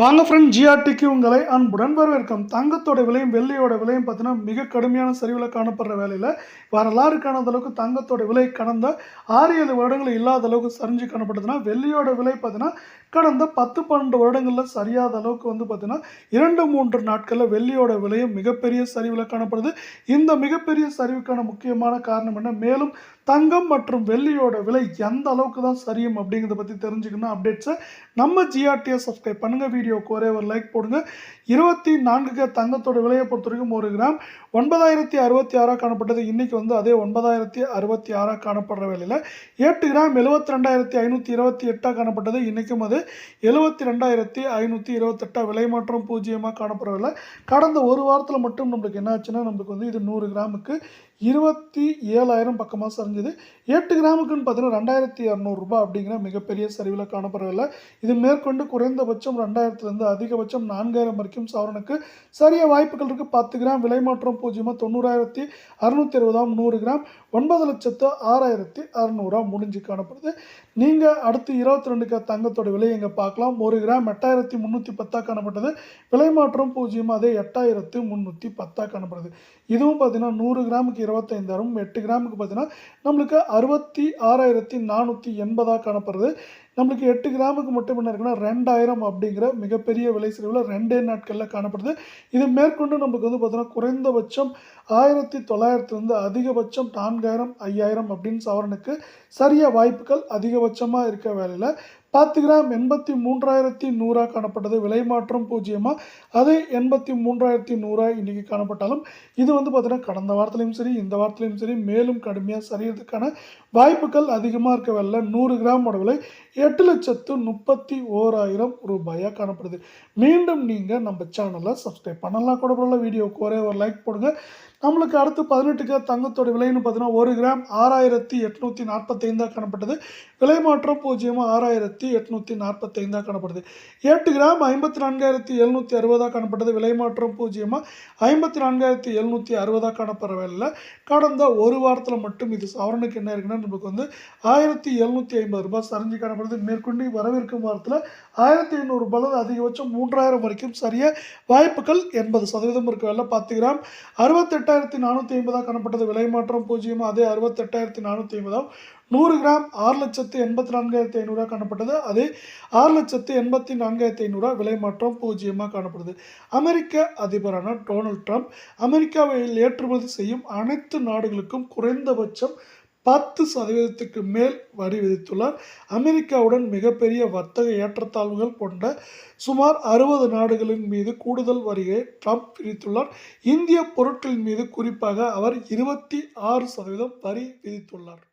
வாங்க ஃப்ரெண்ட் ஜிஆர்டிக்கு உங்களை அன்புடன் வரவேற்கும். தங்கத்தோட விலையும் வெள்ளியோட விலையும் பார்த்தீங்கன்னா மிக கடுமையான சரிவில் காணப்படுற வேலையில் வரலாறு காணாத அளவுக்கு தங்கத்தோட விலை கடந்த ஆறு ஏழு வருடங்கள் இல்லாத அளவுக்கு சரிஞ்சு காணப்படுதுன்னா வெள்ளியோட விலை பார்த்தீங்கன்னா கடந்த பத்து பன்னெண்டு வருடங்களில் சரியாத அளவுக்கு வந்து பார்த்தீங்கன்னா இரண்டு மூன்று நாட்களில் வெள்ளியோட விலையும் மிகப்பெரிய சரிவில் காணப்படுது. இந்த மிகப்பெரிய சரிவுக்கான முக்கியமான காரணம் என்ன? மேலும் தங்கம் மற்றும் வெள்ளியோட விலை எந்த அளவுக்கு தான் சரியும் அப்படிங்கிறத பற்றி தெரிஞ்சுக்கணும். அப்டேட்ஸை நம்ம ஜிஆர்டியை சப்ஸ்கிரைப் பண்ணுங்கள் வீடியோக்கு ஒரே ஒரு லைக் போடுங்க. இருபத்தி நான்குக்கு தங்கத்தோட விலையை பொறுத்த வரைக்கும் ஒரு கிராம் ஒன்பதாயிரத்தி அறுபத்தி ஆறாக காணப்பட்டது. இன்றைக்கி வந்து அதே ஒன்பதாயிரத்தி அறுபத்தி ஆறாக காணப்படுற வேலையில் எட்டு கிராம் எழுபத்தி ரெண்டாயிரத்தி ஐநூற்றி இருபத்தி எட்டாக காணப்பட்டது. இன்றைக்கும் அது எழுபத்தி ரெண்டாயிரத்தி ஐநூற்றி இருபத்தெட்டாக விலை மாற்றம் பூஜ்ஜியமாக காணப்படவில்லை கடந்த ஒரு வாரத்தில் மட்டும் நம்மளுக்கு என்ன ஆச்சுன்னா நம்மளுக்கு வந்து இது நூறு கிராமுக்கு இருபத்தி ஏழாயிரம் பக்கமாக சரிஞ்சுது. எட்டு கிராமுக்குன்னு பார்த்தீங்கன்னா ரெண்டாயிரத்தி இரநூறுபா அப்படிங்கிற மிகப்பெரிய சரிவில் காணப்படவில்லை இது மேற்கொண்டு குறைந்தபட்சம் ரெண்டாயிரத்துலேருந்து அதிகபட்சம் நான்காயிரம் வரைக்கும் சவரனுக்கு சரிய வாய்ப்புகள் இருக்குது பத்து கிராம் விலை மாற்றம் பூஜ்ஜியமாக தொண்ணூறாயிரத்தி அறுநூத்தி அறுபதாம் நூறு கிராம். ஒன்பது லட்சத்து ஆறாயிரத்தி அறநூறா முடிஞ்சு காணப்படுது. நீங்கள் அடுத்து இருபத்தி ரெண்டுக்கு தங்கத்தோட விலை இங்கே பார்க்கலாம்? ஒரு கிராம் எட்டாயிரத்தி முந்நூற்றி பத்தாக காணப்பட்டது. விலை மாற்றம் பூஜ்ஜியம் அதே எட்டாயிரத்து முந்நூற்றி பத்தாக காணப்படுது. இதுவும் பார்த்தீங்கன்னா நூறு கிராமுக்கு இருபத்தைந்தாயிரம் எட்டு கிராமுக்கு பார்த்தீங்கன்னா நம்மளுக்கு அறுபத்தி ஆறாயிரத்தி நானூற்றி எண்பதாக காணப்படுது. நம்மளுக்கு எட்டு கிராமுக்கு மட்டும் என்ன இருக்குன்னா ரெண்டாயிரம் அப்படிங்கிற மிகப்பெரிய விலை சரிவில் ரெண்டே நாட்களில் காணப்படுது. இது மேற்கொண்டு நம்மளுக்கு வந்து பார்த்தோன்னா குறைந்தபட்சம் ஆயிரத்தி தொள்ளாயிரத்துலேருந்து அதிகபட்சம் நான்காயிரம் ஐயாயிரம் அப்படின்னு சவரனுக்கு சரிய வாய்ப்புகள் அதிகபட்சமாக இருக்க வேலையில் பத்து கிராம் எண்பத்தி மூன்றாயிரத்தி நூறாக காணப்பட்டது. விலை மாற்றம் பூஜ்ஜியமாக அதே எண்பத்தி மூன்றாயிரத்தி நூறாக இன்றைக்கி காணப்பட்டாலும் இது வந்து பார்த்தீங்கன்னா கடந்த வாரத்துலையும் சரி இந்த வாரத்துலையும் சரி மேலும் கடுமையாக சரியறதுக்கான வாய்ப்புகள் அதிகமாக இருக்க வேலை நூறு கிராமோட விலை எட்டு லட்சத்து முப்பத்தி ஓராயிரம் ரூபாயாக காணப்படுது. மீண்டும் நீங்கள் நம்ம சேனலை சப்ஸ்கிரைப் பண்ணலாம். கூட பரவாயில்ல வீடியோக்கு ஒரே ஒரு லைக் போடுங்க. நம்மளுக்கு அடுத்து பதினெட்டுக்கு தங்கத்தோட விலைன்னு பார்த்தீங்கன்னா ஒரு கிராம் ஆறாயிரத்தி எட்நூற்றி நாற்பத்தைந்தாக காணப்பட்டது விலை மாற்றம் பூஜ்ஜியமாக ஆறாயிரத்தி எட்நூற்றி நாற்பத்தைந்தாக காணப்படுது. எட்டு கிராம் ஐம்பத்தி நான்காயிரத்தி எழுநூற்றி அறுபதாக காணப்பட்டது விலை மாற்றம் பூஜ்ஜியமாக ஐம்பத்தி நான்காயிரத்தி எழுநூற்றி அறுபதாக காணப்படுற கடந்த ஒரு வாரத்தில் மட்டும் இது சவரனுக்கு என்ன இருக்குன்னா நமக்கு வந்து ஆயிரத்தி எழுநூற்றி ஐம்பது ரூபாய் சரிஞ்சு காணப்படுது. மேற்கொண்டு வரவிருக்கும் வாரத்தில் ஆயிரத்தி ஐநூறுரூபாயில் அதிகபட்சம் மூன்றாயிரம் வரைக்கும் சரிய வாய்ப்புகள் எண்பது சதவீதம் இருக்க பத்து கிராம் அறுபத்தெட்டாயிரத்தி நானூற்றி ஐம்பதாக காணப்பட்டது. விலை மாற்றம் பூஜ்ஜியமாக அதே அறுபத்தெட்டாயிரத்தி நானூற்றி ஐம்பதாம். நூறு கிராம் ஆறு லட்சத்து எண்பத்தி நான்காயிரத்தி ஐநூறுரூவா காணப்பட்டது. அதே ஆறு லட்சத்து எண்பத்தி நான்காயிரத்தி ஐநூறுரூவா விலை மாற்றம் பூஜ்ஜியமாக காணப்படுது. அமெரிக்க அதிபரான டொனால்ட் ட்ரம்ப் அமெரிக்காவில் ஏற்றுமதி செய்யும் அனைத்து நாடுகளுக்கும் குறைந்தபட்சம் பத்து சதவீதத்துக்கு மேல் வரி விதித்துள்ளார். அமெரிக்காவுடன் மிகப்பெரிய வர்த்தக ஏற்றத்தாழ்வுகள் கொண்ட சுமார் அறுபது நாடுகளின் மீது கூடுதல் வரியை ட்ரம்ப் விதித்துள்ளார். இந்திய பொருட்களின் மீது குறிப்பாக அவர் இருபத்தி ஆறு சதவீதம் வரி விதித்துள்ளார்.